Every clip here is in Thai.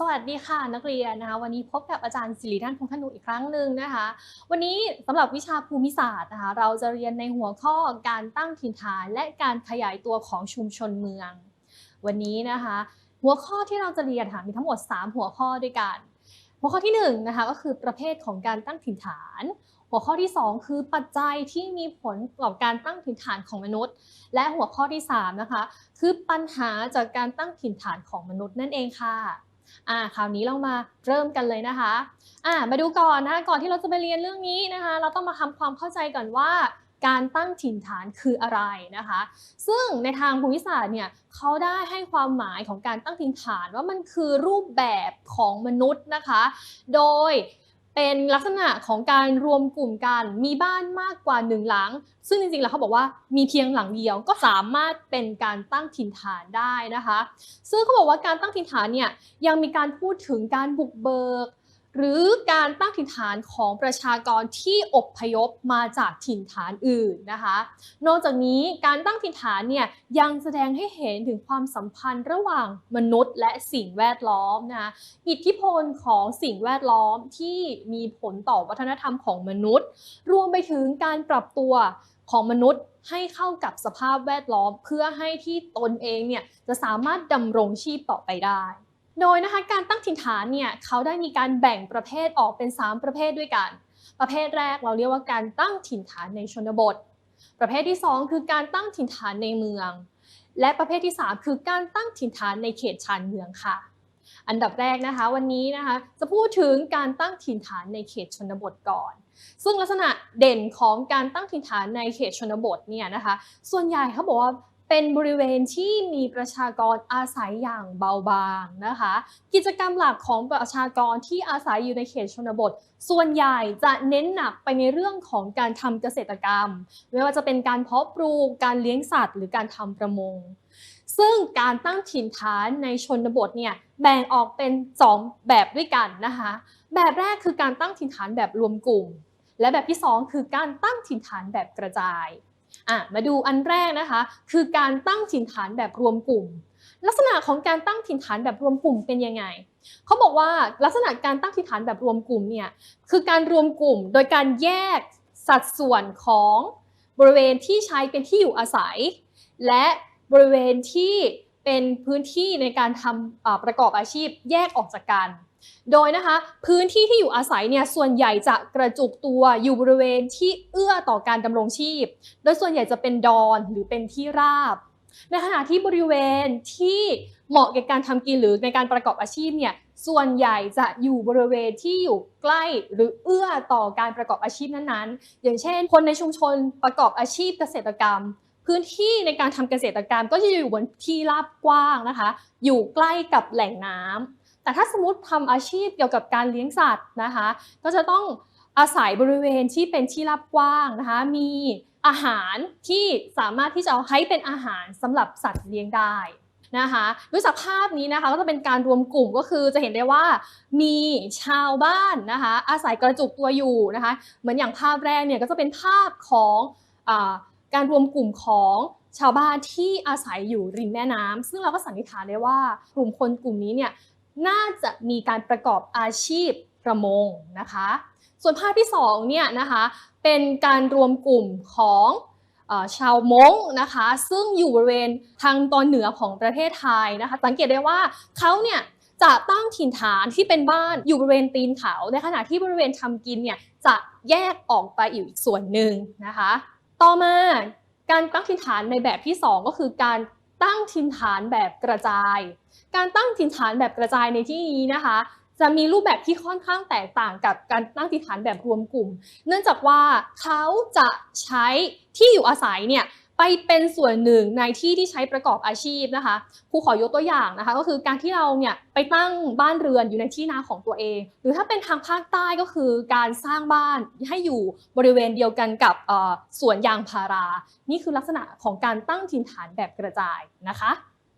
สวัสดีค่ะนักเรียนนะคะวันนี้พบกับอาจารย์สิรินันพงษ์ธนุอีกครั้งหนึ่งนะคะ วันนี้สำหรับวิชาภูมิศาสตร์นะคะเราจะเรียนในหัวข้อการตั้งถิ่นฐาน และการขยายตัวของชุมชนเมือง วันนี้นะคะ หัวข้อที่เราจะเรียนค่ะมีทั้งหมด 3 หัวข้อด้วยกัน หัวข้อที่1นงนะคะก็คือประเภทของการตั้งถิ่นฐาน หัวข้อที่ 2 คือปัจจัยที่มีผลต่อการตั้งถิ่นฐานของมนุษย์ และหัวข้อที่3นะคะคือปัญหาจากการตั้งถิ่นฐานของมนุษย์นั่นเองค่ะ อ่าคราวนี้เรามาเริ่มกันเลยนะคะอ่ามาดูก่อนนะก่อนที่เราจะไปเรียนเรื่องนี้นะคะ เราต้องมาทำความเข้าใจก่อนว่าการตั้งถิ่นฐานคืออะไรนะคะ ซึ่งในทางภูมิศาสตร์เนี่ยเขาได้ให้ความหมายของการตั้งถิ่นฐานว่ามันคือรูปแบบของมนุษย์นะคะ โดย เป็นลักษณะของการรวมกลุ่มกันมีบ้านมากกว่าหนึ่งหลัง ซึ่งจริงๆแล้วเขาบอกว่ามีเพียงหลังเดียวก็สามารถเป็นการตั้งถิ่นฐานได้นะคะ ซึ่งเขาบอกว่าการตั้งถิ่นฐานเนี่ยยังมีการพูดถึงการบุกเบิก หรือการตั้งถิ่นฐานของประชากรที่อพยพมาจากถิ่นฐานอื่นนะคะ นอกจากนี้การตั้งถิ่นฐานเนี่ยยังแสดงให้เห็นถึงความสัมพันธ์ระหว่างมนุษย์ และสิ่งแวดล้อมนะะอิทธิพลของสิ่งแวดล้อมที่มีผลต่อวัฒนธรรมของมนุษย์ รวมไปถึงการปรับตัวของมนุษย์ให้เข้ากับสภาพแวดล้อม เพื่อให้ที่ตนเองเนี่ยจะสามารถดำรงชีพต่อไปได้ โดยนะคะการตั้งถิ่นฐานเนี่ยเขาได้มีการแบ่งประเภทออกเป็น 3 ประเภทด้วยกัน ประเภทแรกเราเรียกว่าการตั้งถิ่นฐานในชนบท ประเภทที่ 2 คือการตั้งถิ่นฐานในเมือง และประเภทที่ 3 คือการตั้งถิ่นฐานในเขตชานเมืองค่ะ อันดับแรกนะคะวันนี้นะคะจะพูดถึงการตั้งถิ่นฐานในเขตชนบทก่อน ซึ่งลักษณะเด่นของการตั้งถิ่นฐานในเขตชนบทเนี่ยนะคะส่วนใหญ่เขาบอกว่า เป็นบริเวณที่มีประชากรอาศัยอย่างเบาบางนะคะ กิจกรรมหลักของประชากรที่อาศัยอยู่ในเขตชนบท ส่วนใหญ่จะเน้นหนักไปในเรื่องของการทำเกษตรกรรม ไม่ว่าจะเป็นการเพาะปลูกการเลี้ยงสัตว์ หรือการทำประมง ซึ่งการตั้งถิ่นฐานในชนบทเนี่ยแบ่งออกเป็น 2 แบบด้วยกันนะคะ แบบแรกคือการตั้งถิ่นฐานแบบรวมกลุ่ม และแบบที่ 2 คือการตั้งถิ่นฐานแบบกระจาย อะมาดูอันแรกนะคะ คือการตั้งถิ่นฐานแบบรวมกลุ่ม ลักษณะของการตั้งถิ่นฐานแบบรวมกลุ่มเป็นยังไงเขาบอกว่าลักษณะการตั้งถิ่นฐานแบบรวมกลุ่มเนี่ยคือการรวมกลุ่ม โดยการแยกสัดส่วนของบริเวณที่ใช้เป็นที่อยู่อาศัย และบริเวณที่เป็นพื้นที่ในการทำประกอบอาชีพแยกออกจากกันโดยนะคะพื้นที่ที่อยู่อาศัยเนี่ยส่วนใหญ่จะกระจุกตัวอยู่บริเวณที่เอื้อต่อการดำรงชีพ โดยส่วนใหญ่จะเป็นดอนหรือเป็นที่ราบ ในขณะที่บริเวณที่เหมาะแก่การทำกินหรือในการประกอบอาชีพเนี่ยส่วนใหญ่จะอยู่บริเวณที่อยู่ใกล้หรือเอื้อต่อการประกอบอาชีพนั้นๆ อย่างเช่น คนในชุมชนประกอบอาชีพเกษตรกรรม พื้นที่ในการทำเกษตรกรรมก็จะอยู่บนที่ราบกว้างนะคะ อยู่ใกล้กับแหล่งน้ำ แต่ถ้าสมมติทำอาชีพเกี่ยวกับการเลี้ยงสัตว์นะคะ ก็จะต้องอาศัยบริเวณที่เป็นที่ราบกว้างนะคะ มีอาหารที่สามารถที่จะให้เป็นอาหารสำหรับสัตว์เลี้ยงได้นะคะด้วยสภาพนี้นะคะก็จะเป็นการรวมกลุ่มก็คือจะเห็นได้ว่ามีชาวบ้านนะคะอาศัยกระจุกตัวอยู่นะคะเหมือนอย่างภาพแรกเนี่ยก็จะเป็นภาพของอการรวมกลุ่มของชาวบ้านที่อาศัยอยู่ริมแม่น้ำซึ่งเราก็สันนิษฐานได้ว่ากลุ่มคนกลุ่มนี้เนี่ย น่าจะมีการประกอบอาชีพประมงนะคะ ส่วนภาพที่2เนี่ยนะคะเป็นการรวมกลุ่มของชาวม้งนะคะซึ่งอยู่บริเวณทางตอนเหนือของประเทศไทยนะคะ สังเกตได้ว่าเขาเนี่ยจะตั้งถิ่นฐานที่เป็นบ้านอยู่บริเวณตีนเขา ในขณะที่บริเวณทำกินเนี่ยจะแยกออกไปอีกส่วนหนึ่งนะคะ ต่อมาการตั้งถิ่นฐานในแบบที่ 2 ก็คือการ ตั้งถิ่นฐานแบบกระจาย การตั้งถิ่นฐานแบบกระจายในที่นี้นะคะ จะมีรูปแบบที่ค่อนข้างแตกต่างกับการตั้งถิ่นฐานแบบรวมกลุ่ม เนื่องจากว่าเขาจะใช้ที่อยู่อาศัยเนี่ย ไปเป็นส่วนหนึ่งในที่ที่ใช้ประกอบอาชีพนะคะครูขอยกตัวอย่างนะคะ ก็คือการที่เราเนี่ยไปตั้งบ้านเรือนอยู่ในที่นาของตัวเอง หรือถ้าเป็นทางภาคใต้ก็คือการสร้างบ้านให้อยู่บริเวณเดียวกันกับสวนยางพารา นี่คือลักษณะของการตั้งถิ่นฐานแบบกระจายนะคะ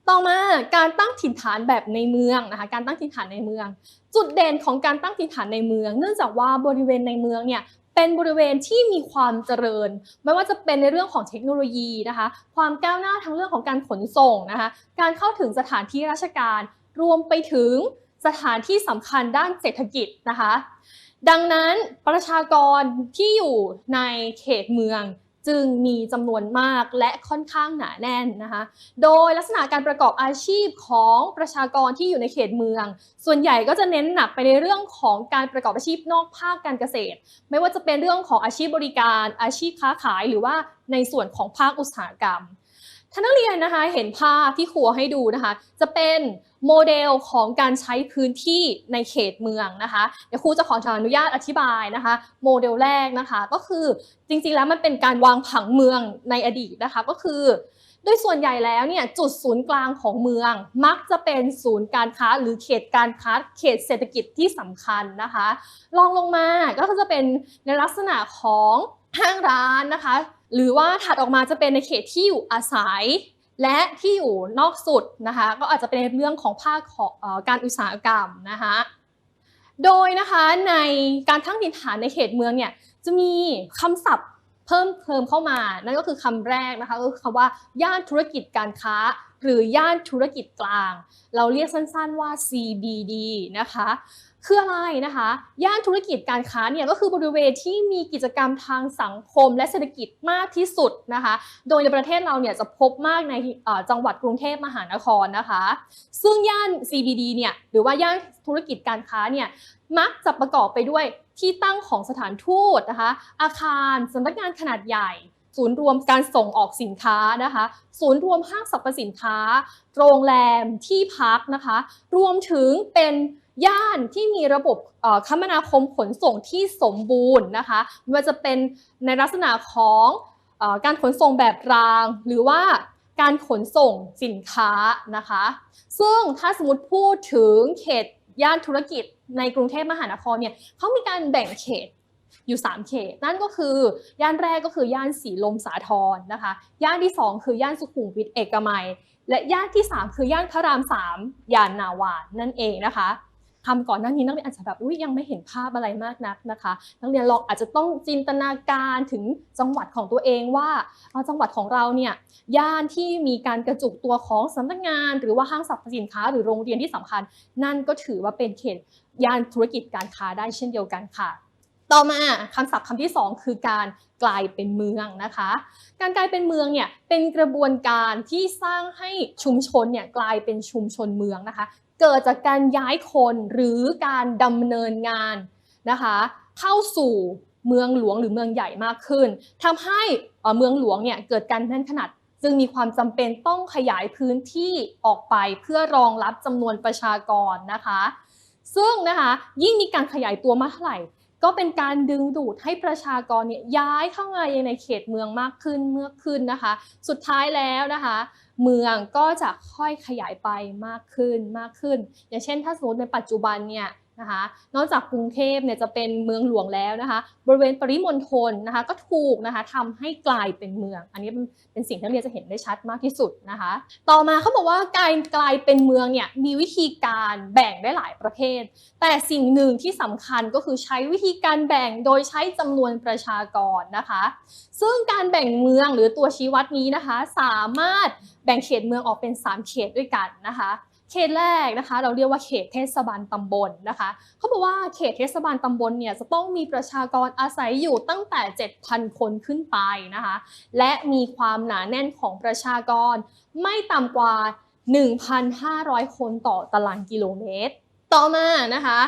ต่อมาการตั้งถิ่นฐานแบบในเมืองนะคะ การตั้งถิ่นฐานในเมือง จุดเด่นของการตั้งถิ่นฐานในเมือง เนื่องจากว่าบริเวณในเมืองเนี่ย เป็นบริเวณที่มีความเจริญ ไม่ว่าจะเป็นในเรื่องของเทคโนโลยีนะคะ ความก้าวหน้าทั้งเรื่องของการขนส่งนะคะ การเข้าถึงสถานที่ราชการ รวมไปถึงสถานที่สำคัญด้านเศรษฐกิจนะคะ ดังนั้นประชากรที่อยู่ในเขตเมือง จึงมีจำนวนมากและค่อนข้างหนาแน่นนะคะ โดยลักษณะการประกอบอาชีพของประชากรที่อยู่ในเขตเมือง ส่วนใหญ่ก็จะเน้นหนักไปในเรื่องของการประกอบอาชีพนอกภาคการเกษตร ไม่ว่าจะเป็นเรื่องของอาชีพบริการ อาชีพค้าขาย หรือว่าในส่วนของภาคอุตสาหกรรม ท่านนักเรียนนะคะเห็นภาพที่ครูให้ดูนะคะ จะเป็นโมเดลของการใช้พื้นที่ในเขตเมืองนะคะ เดี๋ยวครูจะขออนุญาตอธิบายนะคะ โมเดลแรกนะคะ ก็คือจริงๆแล้วมันเป็นการวางผังเมืองในอดีตนะคะ ก็คือโดยส่วนใหญ่แล้วเนี่ยจุดศูนย์กลางของเมือง มักจะเป็นศูนย์การค้าหรือเขตการค้าเขตเศรษฐกิจที่สำคัญนะคะลองลงมาก็จะเป็นในลักษณะของห้างร้านนะคะ หรือว่าถัดออกมาจะเป็นในเขตที่อยู่อาศัย และที่อยู่นอกสุดนะคะ ก็อาจจะเป็นเรื่องของภาคของอการอุตสาหกรรมนะคะโดยนะคะในการทั้งถิ่นฐานในเขตเมืองเนี่ยจะมีคำศัพท์ เพิ่มเติมเข้ามา นั่นก็คือคำแรกนะคะก็คือคำว่าย่านธุรกิจการค้า หรือย่านธุรกิจกลาง เราเรียกสั้นๆว่า CBD นะคะคืออะไรนะคะ ย่านธุรกิจการค้าเนี่ยก็คือบริเวณที่มีกิจกรรมทางสังคมและเศรษฐกิจมากที่สุดนะคะ โดยในประเทศเราเนี่ยจะพบมากในจังหวัดกรุงเทพมหานครนะคะ ซึ่งย่าน CBD เนี่ยหรือว่าย่านธุรกิจการค้าเนี่ยมักจะประกอบไปด้วย ที่ตั้งของสถานทูตนะคะ อาคารสำนักงานขนาดใหญ่ ศูนย์รวมการส่งออกสินค้านะคะ ศูนย์รวมห้างสรรพสินค้า โรงแรมที่พักนะคะ รวมถึงเป็นย่านที่มีระบบเอ่อคมนาคมขนส่งที่สมบูรณ์นะคะไม่ว่าจะเป็นในลักษณะของอการขนส่งแบบราง หรือว่าการขนส่งสินค้านะคะ ซึ่งถ้าสมมติพูดถึงเขต ย่านธุรกิจในกรุงเทพมหานครเนี่ยเขามีการแบ่งเขตอยู่ 3 เขต นั่นก็คือย่านแรกก็คือย่านสีลมสาทรนะคะ ย่านที่ 2 คือย่านสุขุมวิทเอกมัย และย่านที่ 3 คือย่านพระราม 3 ย่านนาวานั่นเองนะคะ ทำก่อนหน้านี้นักเรียนอาจจะแบบอุ้ยยังไม่เห็นภาพอะไรมากนักนะคะ นักเรียนลองอาจจะต้องจินตนาการถึงจังหวัดของตัวเองว่าจังหวัดของเราเนี่ยย่านที่มีการกระจุกตัวของสำนักงาน หรือว่าห้างสรรพสินค้า หรือโรงเรียนที่สำคัญ นั่นก็ถือว่าเป็นเขตย่านธุรกิจการค้าได้เช่นเดียวกันค่ะต่อมาคำศัพท์คำที่ 2 คือการกลายเป็นเมืองนะคะ การกลายเป็นเมืองเนี่ยเป็นกระบวนการที่สร้างให้ชุมชนเนี่ยกลายเป็นชุมชนเมืองนะคะ เกิดจากการย้ายคนหรือการดำเนินงานนะคะเข้าสู่เมืองหลวงหรือเมืองใหญ่มากขึ้นทำให้เมืองหลวงเนี่ยเกิดการแน่นขนาด จึงมีความจำเป็นต้องขยายพื้นที่ออกไปเพื่อรองรับจำนวนประชากรนะคะ ซึ่งนะคะยิ่งมีการขยายตัวมากเท่าไหร่ ก็เป็นการดึงดูดให้ประชากรเนี่ยย้ายเข้ามาในเขตเมืองมากขึ้นเมื่อขึ้นนะคะ สุดท้ายแล้วนะคะ เมืองก็จะค่อยขยายไปมากขึ้นมากขึ้น อย่างเช่น ถ้าสมมติในปัจจุบันเนี่ย นะคะ นอกจากกรุงเทพเนี่ยจะเป็นเมืองหลวงแล้วนะคะ บริเวณปริมณฑลนะคะก็ถูกนะคะทำให้กลายเป็นเมือง อันนี้เป็นสิ่งที่นักเรียนจะเห็นได้ชัดมากที่สุดนะคะ ต่อมาเขาบอกว่าการกลายเป็นเมืองเนี่ยมีวิธีการแบ่งได้หลายประเภท แต่สิ่งหนึ่งที่สำคัญก็คือใช้วิธีการแบ่งโดยใช้จำนวนประชากรนะคะ ซึ่งการแบ่งเมืองหรือตัวชี้วัดนี้นะคะ สามารถแบ่งเขตเมืองออกเป็น 3 เขตด้วยกันนะคะ เขตแรกนะคะ เราเรียกว่าเขตเทศบาลตำบลนะคะเขาบอกว่าเขตเทศบาลตำบลเนี่ยจะต้องมีประชากรอาศัยอยู่ตั้งแต่ 7,000 คนขึ้นไปนะคะ และมีความหนาแน่นของประชากรไม่ต่ำกว่า 1,500 คนต่อตารางกิโลเมตร ต่อมานะคะ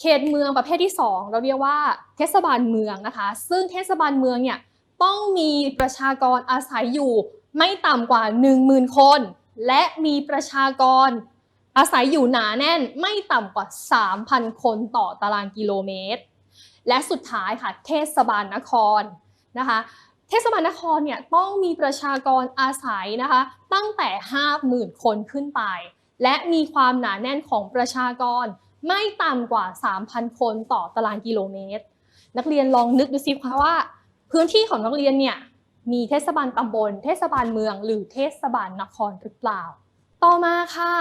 เขตเมืองประเภทที่ 2 เราเรียกว่าเทศบาลเมืองนะคะ ซึ่งเทศบาลเมืองเนี่ยต้องมีประชากรอาศัยอยู่ไม่ต่ำกว่า 10,000 คน และมีประชากร อาศัยอยู่หนาแน่นไม่ต่ำกว่า 3,000 คนต่อตารางกิโลเมตร และสุดท้ายค่ะเทศบาลนครนะคะเทศบาลนครเนี่ยต้องมีประชากรอาศัยนะคะตั้งแต่ 50,000 คนขึ้นไป และมีความหนาแน่นของประชากรไม่ต่ำกว่า 3,000 คนต่อตารางกิโลเมตร นักเรียนลองนึกดูสิคะว่า พื้นที่ของนักเรียนเนี่ยมีเทศบาลตำบล เทศบาลเมือง หรือเทศบาลนครหรือเปล่า ต่อมาค่ะ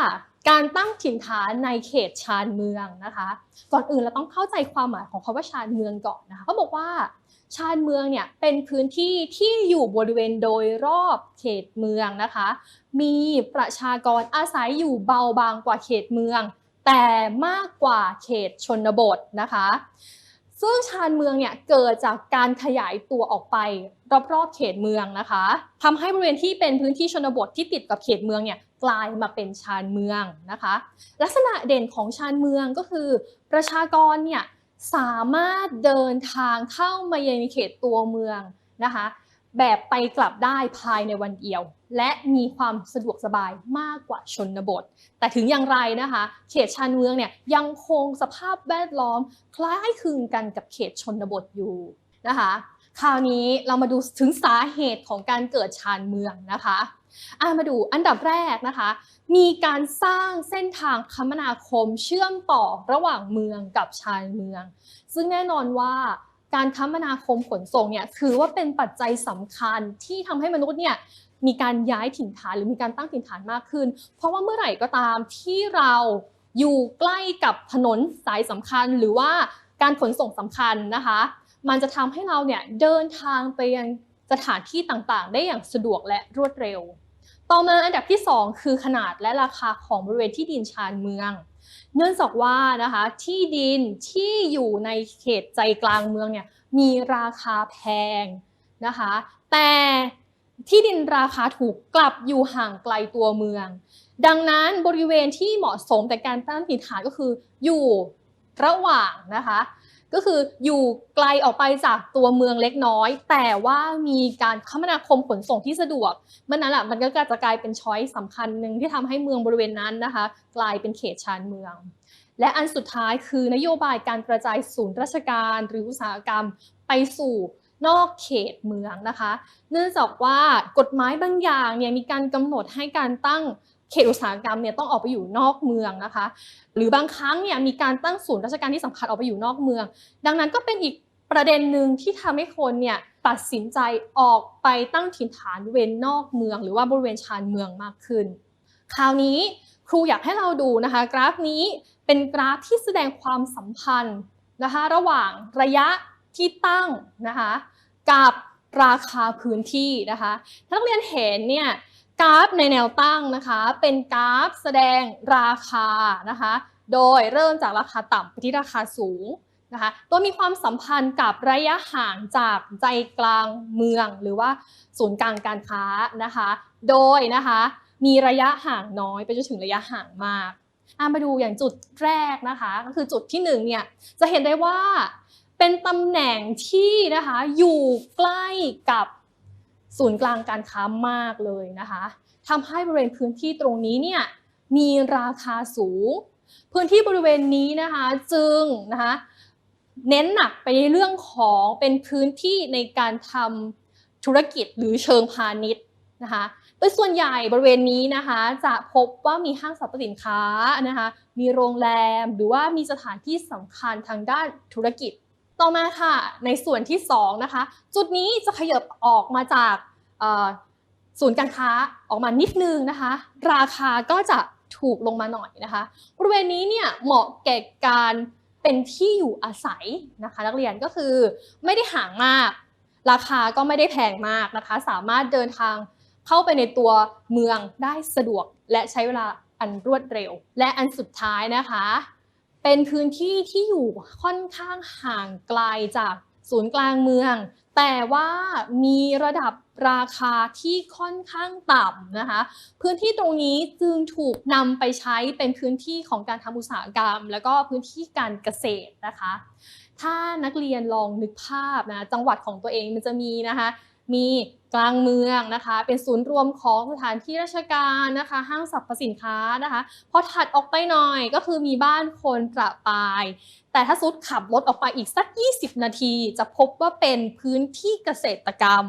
การตั้งถิ่นฐานในเขตชานเมืองนะคะ ก่อนอื่นเราต้องเข้าใจความหมายของคำว่าชานเมืองก่อนนะคะเขาบอกว่า ชานเมืองเนี่ยเป็นพื้นที่ที่อยู่บริเวณโดยรอบเขตเมืองนะคะ มีประชากรอาศัยอยู่เบาบางกว่าเขตเมือง แต่มากกว่าเขตชนบทนะคะ ซึ่งชานเมืองเนี่ยเกิดจากการขยายตัวออกไปรอบๆเขตเมืองนะคะทำให้บริเวณที่เป็นพื้นที่ชนบทที่ติดกับเขตเมืองเนี่ยกลายมาเป็นชานเมืองนะคะ ลักษณะเด่นของชานเมืองก็คือ ประชากรเนี่ยสามารถเดินทางเข้ามายังเขตตัวเมืองนะคะ แบบไปกลับได้ภายในวันเดียว และมีความสะดวกสบายมากกว่าชนบท แต่ถึงอย่างไรนะคะ เขตชานเมืองเนี่ยยังคงสภาพแวดล้อม คล้ายคลึงกันกับเขตชนบทอยู่นะคะคราวนี้เรามาดูถึงสาเหตุของการเกิดชานเมืองนะคะอะมาดูอันดับแรกนะคะ มีการสร้างเส้นทางคมนาคมเชื่อมต่อระหว่างเมืองกับชานเมือง ซึ่งแน่นอนว่า การคมนาคมขนส่งเนี่ยถือว่าเป็นปัจจัยสำคัญที่ทำให้มนุษย์เนี่ยมีการย้ายถิ่นฐานหรือมีการตั้งถิ่นฐานมากขึ้น เพราะว่าเมื่อไหร่ก็ตามที่เราอยู่ใกล้กับถนนสายสำคัญ หรือว่าการขนส่งสำคัญนะคะ มันจะทำให้เราเนี่ยเดินทางไปยังสถานที่ต่างๆ ได้อย่างสะดวกและรวดเร็ว ต่อมาอันดับที่ 2 คือขนาดและราคาของบริเวณที่ดินชานเมือง เนื่องจากว่านะคะที่ดินที่อยู่ในเขตใจกลางเมืองเนี่ยมีราคาแพงนะคะ แต่ที่ดินราคาถูกกลับอยู่ห่างไกลตัวเมือง ดังนั้นบริเวณที่เหมาะสมแต่การตั้งถิ่นฐานก็คืออยู่ระหว่างนะคะ ก็คืออยู่ไกลออกไปจากตัวเมืองเล็กน้อย แต่ว่ามีการคมนาคมขนส่งที่สะดวกเมื่อนั้นแหละมันก็จะกลายเป็นช้อยสำคัญหนึ่งที่ทำให้เมืองบริเวณนั้นนะคะ กลายเป็นเขตชานเมือง และอันสุดท้ายคือนโยบายการกระจายศูนย์ราชการหรืออุตสาหกรรมไปสู่นอกเขตเมืองนะคะ เนื่องจากว่ากฎหมายบางอย่างเนี่ยมีการกำหนดให้การตั้ง เขตอุตสาหกรรมเนี่ยต้องออกไปอยู่นอกเมืองนะคะ หรือบางครั้งเนี่ยมีการตั้งศูนย์ราชการที่สำคัญออกไปอยู่นอกเมือง ดังนั้นก็เป็นอีกประเด็นหนึ่งที่ทำให้คนเนี่ยตัดสินใจออกไปตั้งถิ่นฐานเวณนอกเมือง หรือว่าบริเวณชานเมืองมากขึ้น คราวนี้ครูอยากให้เราดูนะคะ กราฟนี้เป็นกราฟที่แสดงความสัมพันธ์นะคะ ระหว่างระยะที่ตั้งนะคะ กับราคาพื้นที่นะคะถ้านักเรียนเห็นเนี่ย กราฟในแนวตั้งนะคะ เป็นกราฟแสดงราคานะคะ โดยเริ่มจากราคาต่ำไปที่ราคาสูงนะคะตัวมีความสัมพันธ์กับระยะห่างจากใจกลางเมืองหรือว่าศูนย์กลางการค้านะคะ โดยนะคะมีระยะห่างน้อยไปจนถึงระยะห่างมากอามาดูอย่างจุดแรกนะคะก็คือจุดที่หนึ่งเนี่ยจะเห็นได้ว่าเป็นตำแหน่งที่นะคะอยู่ใกล้กับ ศูนย์กลางการค้ามากเลยนะคะทำให้บริเวณพื้นที่ตรงนี้เนี่ยมีราคาสูง พื้นที่บริเวณนี้นะคะจึงนะคะเน้นหนักไปในเรื่องของเป็นพื้นที่ในการทำธุรกิจหรือเชิงพาณิชย์นะคะโดยส่วนใหญ่บริเวณนี้นะคะจะพบว่ามีห้างสรรพสินค้านะคะมีโรงแรมหรือว่ามีสถานที่สำคัญทางด้านธุรกิจ ต่อมาค่ะในส่วนที่2นะคะจุดนี้จะขยับออกมาจากศูนย์การค้าออกมานิดนึงนะคะ ราคาก็จะถูกลงมาหน่อยนะคะบริเวณนี้เนี่ยเหมาะแก่การเป็นที่อยู่อาศัยนะคะ นักเรียนก็คือไม่ได้ห่างมาก ราคาก็ไม่ได้แพงมากนะคะ สามารถเดินทางเข้าไปในตัวเมืองได้สะดวกและใช้เวลาอันรวดเร็ว และอันสุดท้ายนะคะ เป็นพื้นที่ที่อยู่ค่อนข้างห่างไกลจากศูนย์กลางเมือง แต่ว่ามีระดับราคาที่ค่อนข้างต่ำนะคะ พื้นที่ตรงนี้จึงถูกนำไปใช้เป็นพื้นที่ของการทำอุตสาหกรรม แล้วก็พื้นที่การเกษตรนะคะ ถ้านักเรียนลองนึกภาพนะจังหวัดของตัวเองมันจะมีนะคะ มีกลางเมืองนะคะ เป็นศูนย์รวมของสถานที่ราชการนะคะ ห้างสรรพสินค้านะคะ พอถัดออกไปหน่อยก็คือมีบ้านคนประปาย แต่ถ้าซุดขับรถออกไปอีกสัก 20 นาที จะพบว่าเป็นพื้นที่เกษตรกรรม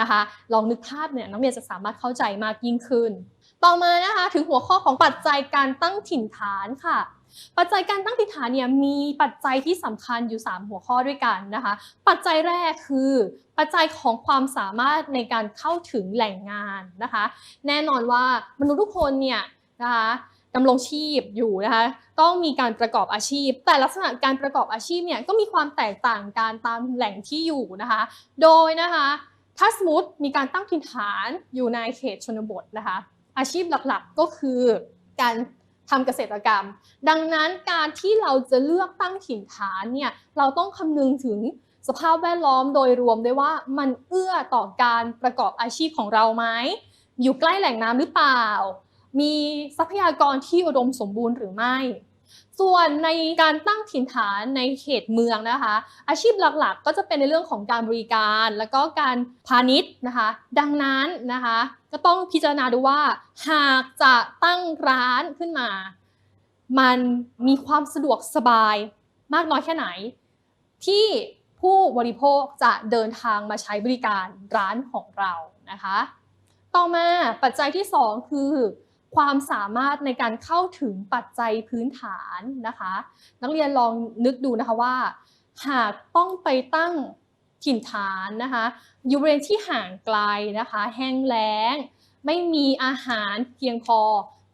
นะคะ ลองนึกภาพเนี่ยน้องเมียจะสามารถเข้าใจมากยิ่งขึ้น ต่อมานะคะถึงหัวข้อของปัจจัยการตั้งถิ่นฐานค่ะ ปัจจัยการตั้งถิ่นฐานเนี่ยมีปัจจัยที่สำคัญอยู่ 3 หัวข้อด้วยกันนะคะ ปัจจัยแรกคือ ปัจจัยของความสามารถในการเข้าถึงแหล่งงานนะคะ แน่นอนว่ามนุษย์ทุกคนเนี่ยนะคะดำรงชีพอยู่นะคะต้องมีการประกอบอาชีพ แต่ลักษณะการประกอบอาชีพเนี่ยก็มีความแตกต่างกันตามแหล่งที่อยู่นะคะ โดยนะคะถ้าสมมติมีการตั้งถิ่นฐานอยู่ในเขตชนบทนะคะ อาชีพหลักๆก็คือการทำเกษตรกรรม ดังนั้นการที่เราจะเลือกตั้งถิ่นฐานเนี่ยเราต้องคำนึงถึงสภาพแวดล้อมโดยรวมด้วยว่ามันเอื้อต่อการประกอบอาชีพของเราไหมอยู่ใกล้แหล่งน้ำหรือเปล่า มีทรัพยากรที่อุดมสมบูรณ์หรือไม่ ส่วนในการตั้งถิ่นฐานในเขตเมืองนะคะ อาชีพหลักๆ ก็จะเป็นในเรื่องของการบริการแล้วก็การพาณิชย์นะคะ ดังนั้นนะคะ ก็ต้องพิจารณาดูว่า หากจะตั้งร้านขึ้นมา มันมีความสะดวกสบายมากน้อยแค่ไหน ที่ผู้บริโภคจะเดินทางมาใช้บริการร้านของเรานะคะ ต่อมาปัจจัยที่ 2 คือ ความสามารถในการเข้าถึงปัจจัยพื้นฐานนะคะ นักเรียนลองนึกดูนะคะว่า หากต้องไปตั้งถิ่นฐานนะคะอยู่บริเวณที่ห่างไกลนะคะ แห้งแล้ง ไม่มีอาหารเพียงพอ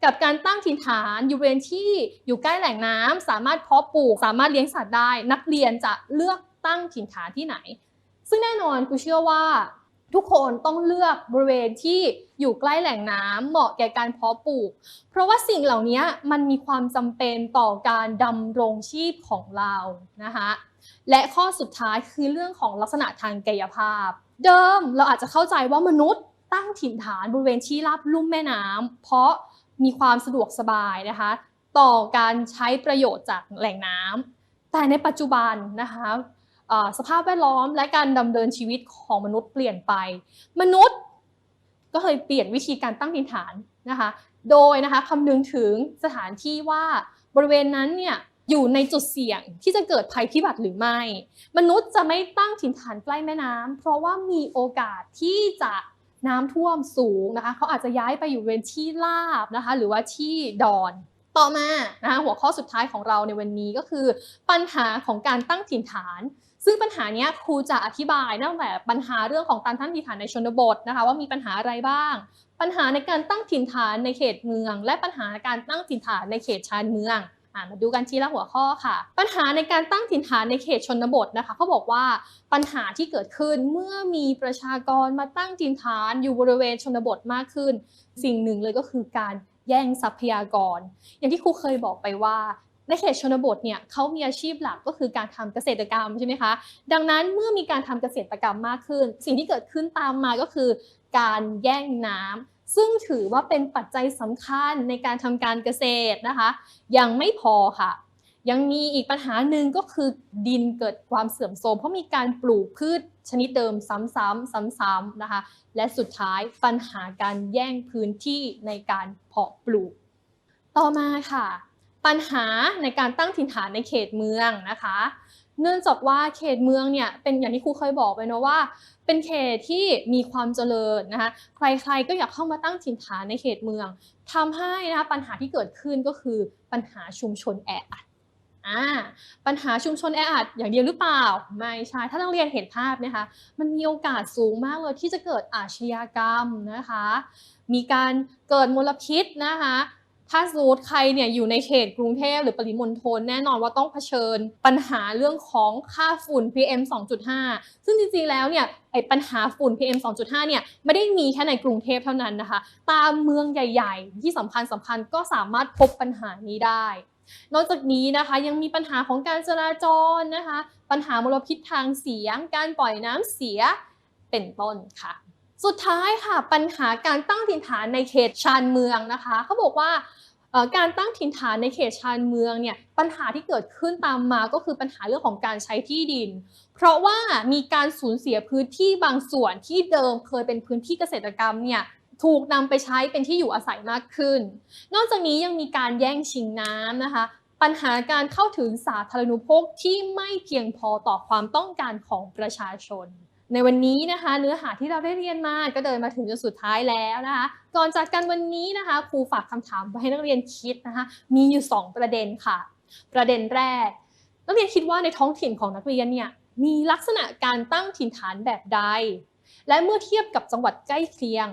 กับการตั้งถิ่นฐานอยู่บริเวณที่อยู่ใกล้แหล่งน้ำสามารถเพาะปลูก สามารถเลี้ยงสัตว์ได้ นักเรียนจะเลือกตั้งถิ่นฐานที่ไหน ซึ่งแน่นอนกูเชื่อว่า ทุกคนต้องเลือกบริเวณที่อยู่ใกล้แหล่งน้ำเหมาะแก่การเพาะปลูก เพราะว่าสิ่งเหล่านี้มันมีความจำเป็นต่อการดำรงชีพของเรานะคะและข้อสุดท้ายคือเรื่องของลักษณะทางกายภาพ เดิมเราอาจจะเข้าใจว่ามนุษย์ตั้งถิ่นฐานบริเวณที่ราบลุ่มแม่น้ำเพราะมีความสะดวกสบายนะคะ ต่อการใช้ประโยชน์จากแหล่งน้ำแต่ในปัจจุบันนะคะ สภาพแวดล้อมและการดำเนินชีวิตของมนุษย์เปลี่ยนไป มนุษย์ก็เลยเปลี่ยนวิธีการตั้งถิ่นฐานนะคะ โดยนะคะคำนึงถึงสถานที่ว่าบริเวณนั้นเนี่ยอยู่ในจุดเสี่ยงที่จะเกิดภัยพิบัติหรือไม่ มนุษย์จะไม่ตั้งถิ่นฐานใกล้แม่น้ำเพราะว่ามีโอกาสที่จะน้ำท่วมสูงนะคะ เขาอาจจะย้ายไปอยู่บริเวณที่ราบนะคะ หรือว่าที่ดอนต่อมานะคะหัวข้อสุดท้ายของเราในวันนี้ก็คือ ปัญหาของการตั้งถิ่นฐาน ซึ่งปัญหานี้ครูจะอธิบายตั้งแต่ปัญหาเรื่องของการตั้งถิ่นฐานในชนบทนะคะ ว่ามีปัญหาอะไรบ้าง ปัญหาในการตั้งถิ่นฐานในเขตเมือง และปัญหาการตั้งถิ่นฐานในเขตชานเมืองมาดูกันทีละหัวข้อค่ะ ปัญหาในการตั้งถิ่นฐานในเขตชนบทนะคะเขาบอกว่าปัญหาที่เกิดขึ้นเมื่อมีประชากรมาตั้งถิ่นฐานอยู่บริเวณชนบทมากขึ้น สิ่งหนึ่งเลยก็คือการแย่งทรัพยากร อย่างที่ครูเคยบอกไปว่า ในเขตชนบทเนี่ยเขามีอาชีพหลักก็คือการทำเกษตรกรรมใช่ไหมคะ ดังนั้นเมื่อมีการทำเกษตรกรรมมากขึ้น สิ่งที่เกิดขึ้นตามมาก็คือการแย่งน้ำซึ่งถือว่าเป็นปัจจัยสำคัญในการทำการเกษตรนะคะ ยังไม่พอค่ะ ยังมีอีกปัญหาหนึ่งก็คือดินเกิดความเสื่อมโทรมเพราะมีการปลูกพืชชนิดเดิมซ้ำๆซ้ำๆนะคะ และสุดท้ายปัญหาการแย่งพื้นที่ในการเพาะปลูก ต่อมาค่ะ ปัญหาในการตั้งถิ่นฐานในเขตเมืองนะคะ เนื่องจากว่าเขตเมืองเนี่ยเป็นอย่างที่ครูเคยบอกไปนะว่า เป็นเขตที่มีความเจริญนะคะใครๆก็อยากเข้ามาตั้งถิ่นฐานในเขตเมืองทำให้นะคะปัญหาที่เกิดขึ้นก็คือปัญหาชุมชนแออัดอ่าปัญหาชุมชนแออัดอย่างเดียวหรือเปล่าไม่ใช่ถ้านักเรียนเห็นภาพนะคะ มันมีโอกาสสูงมากเลยที่จะเกิดอาชญากรรมนะคะ มีการเกิดมลพิษนะคะ ถ้าสมมติใครเนี่ยอยู่ในเขตกรุงเทพหรือปริมณฑลแน่นอนว่าต้องเผชิญปัญหาเรื่องของค่าฝุ่น PM 2.5 ซึ่งจริงๆแล้วเนี่ยไอ้ปัญหาฝุ่น PM 2.5 เนี่ยไม่ได้มีแค่ในกรุงเทพเท่านั้นนะคะ ตามเมืองใหญ่ ๆ ที่สำคัญสำคัญก็สามารถพบปัญหานี้ได้ นอกจากนี้นะคะยังมีปัญหาของการจราจรนะคะ ปัญหามลพิษทางเสียง การปล่อยน้ำเสียเป็นต้นค่ะ สุดท้ายค่ะปัญหาการตั้งถิ่นฐานในเขตชานเมืองนะคะเขาบอกว่า การตั้งถิ่นฐานในเขตชานเมืองเนี่ยปัญหาที่เกิดขึ้นตามมาก็คือปัญหาเรื่องของการใช้ที่ดิน เพราะว่ามีการสูญเสียพื้นที่บางส่วนที่เดิมเคยเป็นพื้นที่เกษตรกรรมเนี่ยถูกนำไปใช้เป็นที่อยู่อาศัยมากขึ้น นอกจากนี้ยังมีการแย่งชิงน้ำนะคะ ปัญหาการเข้าถึงสาธารณูปโภคที่ไม่เพียงพอต่อความต้องการของประชาชน ในวันนี้นะคะ เนื้อหาที่เราได้เรียนมาก็เดินมาถึงจนสุดท้ายแล้วนะคะ ก่อนจากกันวันนี้นะคะครูฝากคำถามไว้ให้นักเรียนคิดนะคะ มีอยู่ 2 ประเด็นค่ะ ประเด็นแรก นักเรียนคิดว่าในท้องถิ่นของนักเรียนเนี่ยมีลักษณะการตั้งถิ่นฐานแบบใด และเมื่อเทียบกับจังหวัดใกล้เคียง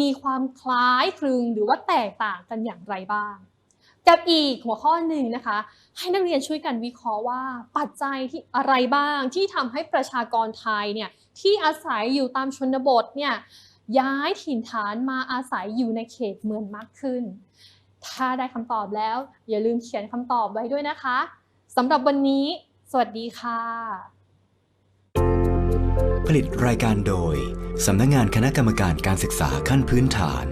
มีความคล้ายคลึงหรือว่าแตกต่างกันอย่างไรบ้างกับอีกหัวข้อหนึ่งนะคะ ให้นักเรียนช่วยกันวิเคราะห์ว่าปัจจัยที่อะไรบ้างที่ทำให้ประชากรไทยเนี่ย ที่อาศัยอยู่ตามชนบทเนี่ยย้ายถิ่นฐานมาอาศัยอยู่ในเขตเมืองมากขึ้น ถ้าได้คำตอบแล้ว อย่าลืมเขียนคำตอบไว้ด้วยนะคะสำหรับวันนี้ สวัสดีค่ะ ผลิตรายการโดยสำนักงานคณะกรรมการการศึกษาขั้นพื้นฐาน